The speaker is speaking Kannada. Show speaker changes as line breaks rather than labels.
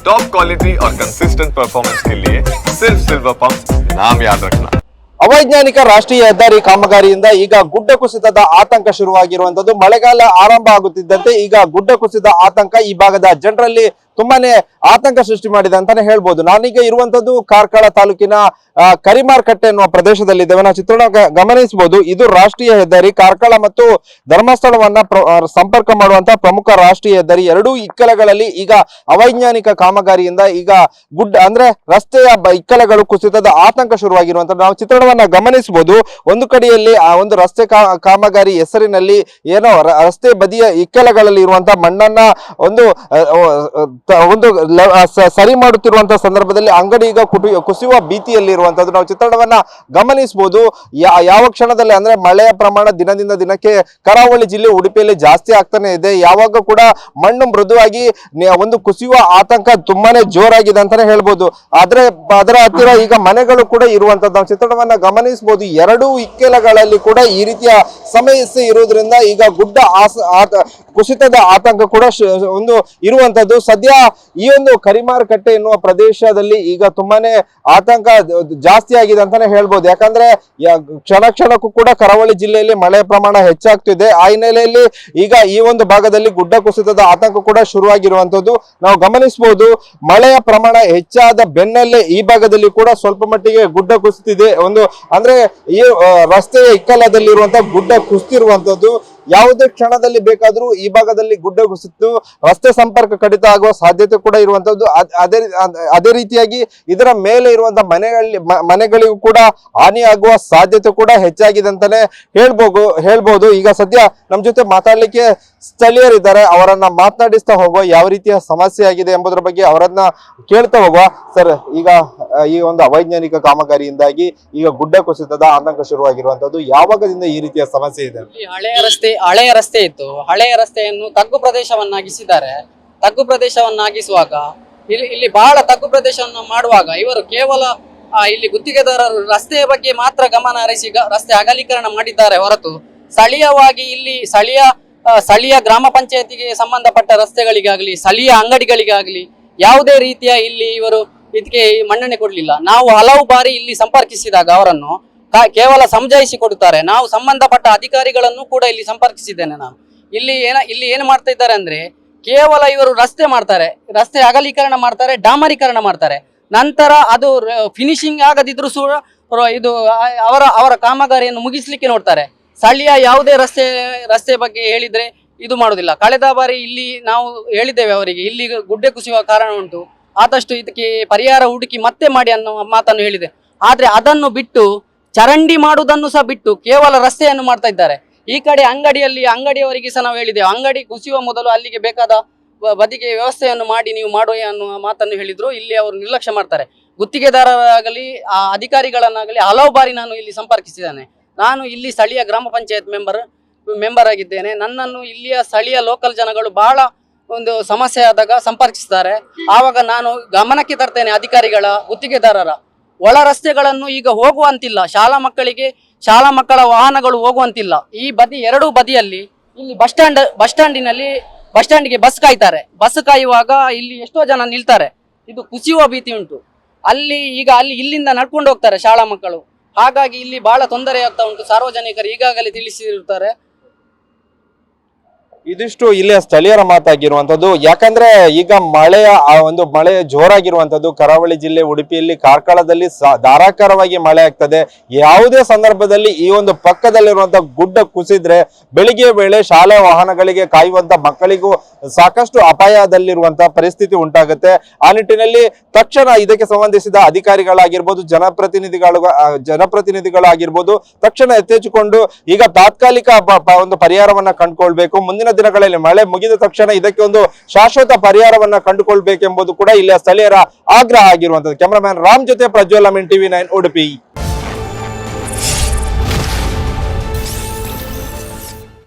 टॉप क्वालिटी और कंसिस्टेंट परफॉर्मेंस के लिए सिर्फ सिल्वर पंप नाम याद रखना
ಅವೈಜ್ಞಾನಿಕ ರಾಷ್ಟ್ರೀಯ ಹೆದ್ದಾರಿ ಕಾಮಗಾರಿಯಿಂದ ಈಗ ಗುಡ್ಡ ಕುಸಿತದ ಆತಂಕ ಶುರುವಾಗಿರುವಂತದ್ದು ಮಳೆಗಾಲ ಆರಂಭ ಆಗುತ್ತಿದ್ದಂತೆ ಈಗ ಗುಡ್ಡ ಕುಸಿದ ಆತಂಕ ಈ ಭಾಗದ ಜನರಲ್ಲಿ ತುಂಬಾನೇ ಆತಂಕ ಸೃಷ್ಟಿ ಮಾಡಿದೆ ಅಂತಾನೆ ಹೇಳ್ಬೋದು. ನಾನೀಗ ಇರುವಂತದ್ದು ಕಾರ್ಕಳ ತಾಲೂಕಿನ ಕರಿಮಾರ್ಕಟ್ಟೆ ಎನ್ನುವ ಪ್ರದೇಶದಲ್ಲಿದ್ದೇವೆ ನಾವು ಚಿತ್ರಣ ಗಮನಿಸಬಹುದು, ಇದು ರಾಷ್ಟ್ರೀಯ ಹೆದ್ದಾರಿ. ಕಾರ್ಕಳ ಮತ್ತು ಧರ್ಮಸ್ಥಳವನ್ನ ಪ್ರ- ಸಂಪರ್ಕ ಮಾಡುವಂತ ಪ್ರಮುಖ ರಾಷ್ಟ್ರೀಯ ಹೆದ್ದಾರಿ. ಎರಡೂ ಇಕ್ಕಲಗಳಲ್ಲಿ ಈಗ ಅವೈಜ್ಞಾನಿಕ ಕಾಮಗಾರಿಯಿಂದ ಈಗ ಗುಡ್, ಅಂದ್ರೆ ರಸ್ತೆಯ ಇಕ್ಕಲಗಳು ಕುಸಿತದ ಆತಂಕ ಶುರುವಾಗಿರುವಂತ, ನಾವು ಚಿತ್ರಣವನ್ನ ಗಮನಿಸಬಹುದು. ಒಂದು ಕಡೆಯಲ್ಲಿ, ಆ, ಒಂದು ರಸ್ತೆ ಕಾಮಗಾರಿ ಹೆಸರಿನಲ್ಲಿ ಏನೋ ರಸ್ತೆ ಬದಿಯ ಇಕ್ಕಲಗಳಲ್ಲಿ ಇರುವಂತಹ ಮಣ್ಣನ್ನ ಒಂದು ಒಂದು ಸರಿ ಮಾಡುತ್ತಿರುವಂತಹ ಸಂದರ್ಭದಲ್ಲಿ ಅಂಗಡಿ ಈಗ ಕುಟು ಕುಸಿಯುವ ಭೀತಿಯಲ್ಲಿ ಇರುವಂತದ್ದು ನಾವು ಚಿತ್ರಣವನ್ನ ಗಮನಿಸಬಹುದು. ಯಾವ ಕ್ಷಣದಲ್ಲಿ ಅಂದ್ರೆ ಮಳೆಯ ಪ್ರಮಾಣ ದಿನದಿಂದ ದಿನಕ್ಕೆ ಕರಾವಳಿ ಜಿಲ್ಲೆ ಉಡುಪಿಯಲ್ಲಿ ಜಾಸ್ತಿ ಆಗ್ತಾನೆ ಇದೆ. ಯಾವಾಗ ಕೂಡ ಮಣ್ಣು ಮೃದುವಾಗಿ ಒಂದು ಕುಸಿಯುವ ಆತಂಕ ತುಂಬಾನೇ ಜೋರಾಗಿದೆ ಅಂತಾನೆ ಹೇಳ್ಬೋದು. ಆದ್ರೆ ಅದರ ಹತ್ತಿರ ಈಗ ಮನೆಗಳು ಕೂಡ ಇರುವಂತದ್ದು ನಾವು ಚಿತ್ರಣವನ್ನ ಗಮನಿಸಬಹುದು. ಎರಡೂ ಇಕ್ಕೆಲಗಳಲ್ಲಿ ಕೂಡ ಈ ರೀತಿಯ ಸಮಸ್ಯೆ ಇರುವುದರಿಂದ ಈಗ ಗುಡ್ಡ ಆಸ ಕುಸಿತದ ಆತಂಕ ಕೂಡ ಒಂದು ಇರುವಂತದ್ದು ಸದ್ಯ ಈ ಒಂದು ಕರಿಮಾರುಕಟ್ಟೆ ಎನ್ನುವ ಪ್ರದೇಶದಲ್ಲಿ ಈಗ ತುಂಬಾನೇ ಆತಂಕ ಜಾಸ್ತಿ ಆಗಿದೆ ಅಂತಾನೆ ಹೇಳ್ಬೋದು. ಯಾಕಂದ್ರೆ ಕ್ಷಣ ಕ್ಷಣಕ್ಕೂ ಕೂಡ ಕರಾವಳಿ ಜಿಲ್ಲೆಯಲ್ಲಿ ಮಳೆ ಪ್ರಮಾಣ ಹೆಚ್ಚಾಗ್ತಿದೆ. ಆ ಹಿನ್ನೆಲೆಯಲ್ಲಿ ಈಗ ಈ ಒಂದು ಭಾಗದಲ್ಲಿ ಗುಡ್ಡ ಕುಸಿತದ ಆತಂಕ ಕೂಡ ಶುರುವಾಗಿರುವಂತದ್ದು ನಾವು ಗಮನಿಸಬಹುದು ಮಳೆಯ ಪ್ರಮಾಣ ಹೆಚ್ಚಾದ ಬೆನ್ನಲ್ಲೇ ಈ ಭಾಗದಲ್ಲಿ ಕೂಡ ಸ್ವಲ್ಪ ಮಟ್ಟಿಗೆ ಗುಡ್ಡ ಕುಸಿತಿದೆ. ಒಂದು ಅಂದ್ರೆ, ಈ ರಸ್ತೆಯ ಇಕ್ಕಲದಲ್ಲಿರುವಂತಹ ಗುಡ್ಡ ಕುಸಿತಿರುವಂತದ್ದು ಯಾವುದೇ ಕ್ಷಣದಲ್ಲಿ ಬೇಕಾದರೂ ಈ ಭಾಗದಲ್ಲಿ ಗುಡ್ಡ ಕುಸಿತು ರಸ್ತೆ ಸಂಪರ್ಕ ಕಡಿತ ಆಗುವ ಸಾಧ್ಯತೆ ಕೂಡ ಇರುವಂತದ್ದು. ಅದ್- ಅದೇ ರೀತಿಯಾಗಿ ಇದರ ಮೇಲೆ ಇರುವಂತಹ ಮನೆಗಳಲ್ಲಿ ಮನೆಗಳಿಗೂ ಕೂಡ ಹಾನಿಯಾಗುವ ಸಾಧ್ಯತೆ ಕೂಡ ಹೆಚ್ಚಾಗಿದೆ ಅಂತಾನೆ ಹೇಳ್ಬೋದು ಹೇಳ್ಬೋದು. ಈಗ ಸದ್ಯ ನಮ್ ಜೊತೆ ಮಾತಾಡ್ಲಿಕ್ಕೆ ಸ್ಥಳೀಯರಿದ್ದಾರೆ. ಅವರನ್ನ ಮಾತನಾಡಿಸ್ತಾ ಹೋಗುವ ಯಾವ ರೀತಿಯ ಸಮಸ್ಯೆ ಆಗಿದೆ ಎಂಬುದರ ಬಗ್ಗೆ ಅವರನ್ನ ಕೇಳ್ತಾ ಹೋಗುವ. ಸರ್, ಈಗ ಈ ಒಂದು ಅವೈಜ್ಞಾನಿಕ ಕಾಮಗಾರಿಯಿಂದಾಗಿ ಈಗ ಗುಡ್ಡ ಕುಸಿತದ ಆತಂಕ ಶುರುವಾಗಿರುವಂತದ್ದು ಯಾವಾಗದಿಂದ ಈ ರೀತಿಯ ಸಮಸ್ಯೆ ಇದೆ?
ಹಳೆಯ ರಸ್ತೆ ಹಳೆಯ ರಸ್ತೆ ಇತ್ತು. ಹಳೆಯ ರಸ್ತೆಯನ್ನು ತಗ್ಗು ಪ್ರದೇಶವನ್ನಾಗಿಸಿದ್ದಾರೆ. ತಗ್ಗು ಪ್ರದೇಶವನ್ನಾಗಿಸುವಾಗ, ಇಲ್ಲಿ ಇಲ್ಲಿ ಬಹಳ ತಗ್ಗು ಪ್ರದೇಶವನ್ನು ಮಾಡುವಾಗ ಇವರು ಕೇವಲ ಇಲ್ಲಿ ಗುತ್ತಿಗೆದಾರರು ರಸ್ತೆಯ ಬಗ್ಗೆ ಮಾತ್ರ ಗಮನ ಹರಿಸಿ ರಸ್ತೆ ಅಗಲೀಕರಣ ಮಾಡಿದ್ದಾರೆ ಹೊರತು ಸ್ಥಳೀಯವಾಗಿ ಇಲ್ಲಿ ಸ್ಥಳೀಯ ಸ್ಥಳೀಯ ಗ್ರಾಮ ಪಂಚಾಯತಿಗೆ ಸಂಬಂಧಪಟ್ಟ ರಸ್ತೆಗಳಿಗಾಗಲಿ, ಸ್ಥಳೀಯ ಅಂಗಡಿಗಳಿಗಾಗಲಿ ಯಾವುದೇ ರೀತಿಯ ಇಲ್ಲಿ ಇವರು ಇದಕ್ಕೆ ಮನ್ನಣೆ ಕೊಡಲಿಲ್ಲ. ನಾವು ಹಲವು ಬಾರಿ ಇಲ್ಲಿ ಸಂಪರ್ಕಿಸಿದಾಗ ಅವರನ್ನು ಕೇವಲ ಸಮಜಾಯಿಸಿ ಕೊಡುತ್ತಾರೆ. ನಾವು ಸಂಬಂಧಪಟ್ಟ ಅಧಿಕಾರಿಗಳನ್ನು ಕೂಡ ಇಲ್ಲಿ ಸಂಪರ್ಕಿಸಿದ್ದೇನೆ ನಾನು. ಇಲ್ಲಿ ಏನ, ಇಲ್ಲಿ ಏನು ಮಾಡ್ತಾ ಇದ್ದಾರೆ ಅಂದ್ರೆ ಕೇವಲ ಇವರು ರಸ್ತೆ ಮಾಡ್ತಾರೆ. ರಸ್ತೆ ಅಗಲೀಕರಣ ಮಾಡ್ತಾರೆ, ಡಾಮರೀಕರಣ ಮಾಡ್ತಾರೆ. ನಂತರ ಅದು ಫಿನಿಶಿಂಗ್ ಆಗದಿದ್ರು ಸಹ ಇದು ಅವರ ಅವರ ಕಾಮಗಾರಿಯನ್ನು ಮುಗಿಸ್ಲಿಕ್ಕೆ ನೋಡ್ತಾರೆ. ಸ್ಥಳೀಯ ಯಾವುದೇ ರಸ್ತೆ ರಸ್ತೆ ಬಗ್ಗೆ ಹೇಳಿದ್ರೆ ಇದು ಮಾಡೋದಿಲ್ಲ. ಕಳೆದ ಬಾರಿ ಇಲ್ಲಿ ನಾವು ಹೇಳಿದ್ದೇವೆ ಅವರಿಗೆ, ಇಲ್ಲಿ ಗುಡ್ಡೆ ಕುಸಿಯುವ ಕಾರಣ ಉಂಟು. ಆದಷ್ಟು ಇದಕ್ಕೆ ಪರಿಹಾರ ಹುಡುಕಿ ಮತ್ತೆ ಮಾಡಿ ಅನ್ನೋ ಮಾತನ್ನು ಹೇಳಿದೆ. ಆದರೆ ಅದನ್ನು ಬಿಟ್ಟು ಚರಂಡಿ ಮಾಡುವುದನ್ನು ಸಹ ಬಿಟ್ಟು ಕೇವಲ ರಸ್ತೆಯನ್ನು ಮಾಡ್ತಾ ಇದ್ದಾರೆ. ಈ ಕಡೆ ಅಂಗಡಿಯಲ್ಲಿ ಅಂಗಡಿಯವರಿಗೆ ಸಹ ನಾವು ಹೇಳಿದೆ ಅಂಗಡಿ ಕುಸಿಯುವ ಮೊದಲು ಅಲ್ಲಿಗೆ ಬೇಕಾದ ಬದಿಗೆ ವ್ಯವಸ್ಥೆಯನ್ನು ಮಾಡಿ ನೀವು ಮಾಡುವೆ ಅನ್ನುವ ಮಾತನ್ನು ಹೇಳಿದ್ರು. ಇಲ್ಲಿ ಅವರು ನಿರ್ಲಕ್ಷ್ಯ ಮಾಡ್ತಾರೆ. ಗುತ್ತಿಗೆದಾರರಾಗಲಿ, ಆ ಅಧಿಕಾರಿಗಳನ್ನಾಗಲಿ ಹಲವು ಬಾರಿ ನಾನು ಇಲ್ಲಿ ಸಂಪರ್ಕಿಸಿದ್ದೇನೆ. ನಾನು ಇಲ್ಲಿ ಸ್ಥಳೀಯ ಗ್ರಾಮ ಪಂಚಾಯತ್ ಮೆಂಬರ್ ಮೆಂಬರ್ ಆಗಿದ್ದೇನೆ. ನನ್ನನ್ನು ಇಲ್ಲಿಯ ಸ್ಥಳೀಯ ಲೋಕಲ್ ಜನಗಳು ಬಹಳ ಒಂದು ಸಮಸ್ಯೆ ಆದಾಗ ಸಂಪರ್ಕಿಸ್ತಾರೆ. ಆವಾಗ ನಾನು ಗಮನಕ್ಕೆ ತರ್ತೇನೆ ಅಧಿಕಾರಿಗಳ, ಗುತ್ತಿಗೆದಾರರ. ಒಳ ರಸ್ತೆಗಳನ್ನು ಈಗ ಹೋಗುವಂತಿಲ್ಲ. ಶಾಲಾ ಮಕ್ಕಳಿಗೆ ಶಾಲಾ ಮಕ್ಕಳ ವಾಹನಗಳು ಹೋಗುವಂತಿಲ್ಲ. ಈ ಬದಿ, ಎರಡೂ ಬದಿಯಲ್ಲಿ ಇಲ್ಲಿ ಬಸ್ ಸ್ಟ್ಯಾಂಡ್, ಬಸ್ ಸ್ಟ್ಯಾಂಡಿನಲ್ಲಿ ಬಸ್ ಸ್ಟ್ಯಾಂಡ್ಗೆ ಬಸ್ ಕಾಯ್ತಾರೆ. ಬಸ್ ಕಾಯುವಾಗ ಇಲ್ಲಿ ಎಷ್ಟೋ ಜನ ನಿಲ್ತಾರೆ. ಇದು ಕುಸಿಯುವ ಭೀತಿ ಉಂಟು. ಅಲ್ಲಿ ಈಗ ಅಲ್ಲಿ ಇಲ್ಲಿಂದ ನಡ್ಕೊಂಡು ಹೋಗ್ತಾರೆ ಶಾಲಾ ಮಕ್ಕಳು. ಹಾಗಾಗಿ ಇಲ್ಲಿ ಬಹಳ ತೊಂದರೆ ಆಗ್ತಾ ಉಂಟು. ಸಾರ್ವಜನಿಕರು ಈಗಾಗಲೇ ತಿಳಿಸಿರುತ್ತಾರೆ.
ಇದಿಷ್ಟು ಇಲ್ಲಿಯ ಸ್ಥಳೀಯರ ಮಾತಾಗಿರುವಂತದ್ದು ಯಾಕಂದ್ರೆ ಈಗ ಮಳೆಯ, ಆ ಒಂದು ಮಳೆ ಜೋರಾಗಿರುವಂತದ್ದು ಕರಾವಳಿ ಜಿಲ್ಲೆ, ಉಡುಪಿಯಲ್ಲಿ ಕಾರ್ಕಳದಲ್ಲಿ ಧಾರಾಕಾರವಾಗಿ ಮಳೆ ಆಗ್ತದೆ. ಯಾವುದೇ ಸಂದರ್ಭದಲ್ಲಿ ಈ ಒಂದು ಪಕ್ಕದಲ್ಲಿರುವಂತಹ ಗುಡ್ಡ ಕುಸಿದ್ರೆ ಬೆಳಿಗ್ಗೆ ವೇಳೆ ಶಾಲೆ ವಾಹನಗಳಿಗೆ ಕಾಯುವಂತ ಮಕ್ಕಳಿಗೂ ಸಾಕಷ್ಟು ಅಪಾಯದಲ್ಲಿರುವಂತಹ ಪರಿಸ್ಥಿತಿ ಉಂಟಾಗುತ್ತೆ. ಆ ನಿಟ್ಟಿನಲ್ಲಿ ತಕ್ಷಣ ಇದಕ್ಕೆ ಸಂಬಂಧಿಸಿದ ಅಧಿಕಾರಿಗಳಾಗಿರ್ಬೋದು, ಜನಪ್ರತಿನಿಧಿಗಳು ಜನಪ್ರತಿನಿಧಿಗಳಾಗಿರ್ಬೋದು ತಕ್ಷಣ ಎತ್ತೆಚ್ಚಿಕೊಂಡು ಈಗ ತಾತ್ಕಾಲಿಕ ಒಂದು ಪರಿಹಾರವನ್ನ ಕಂಡುಕೊಳ್ಬೇಕು. ದಿನಗಳಲ್ಲಿ ಮಳೆ ಮುಗಿದ ತಕ್ಷಣ ಇದಕ್ಕೆ ಒಂದು ಶಾಶ್ವತ ಪರಿಹಾರವನ್ನ ಕಂಡುಕೊಳ್ಬೇಕೆಂಬುದು ಕೂಡ ಇಲ್ಲಿಯ ಸ್ಥಳೀಯರ ಆಗ್ರಹ ಆಗಿರುವಂತದ್ದು ಕ್ಯಾಮರಾಮ್ಯಾನ್ ರಾಮ್ ಜೊತೆ ಪ್ರಜ್ವಲ್ ಅಮಿನ್ ಟಿವಿ ನೈನ್ ಉಡುಪಿ.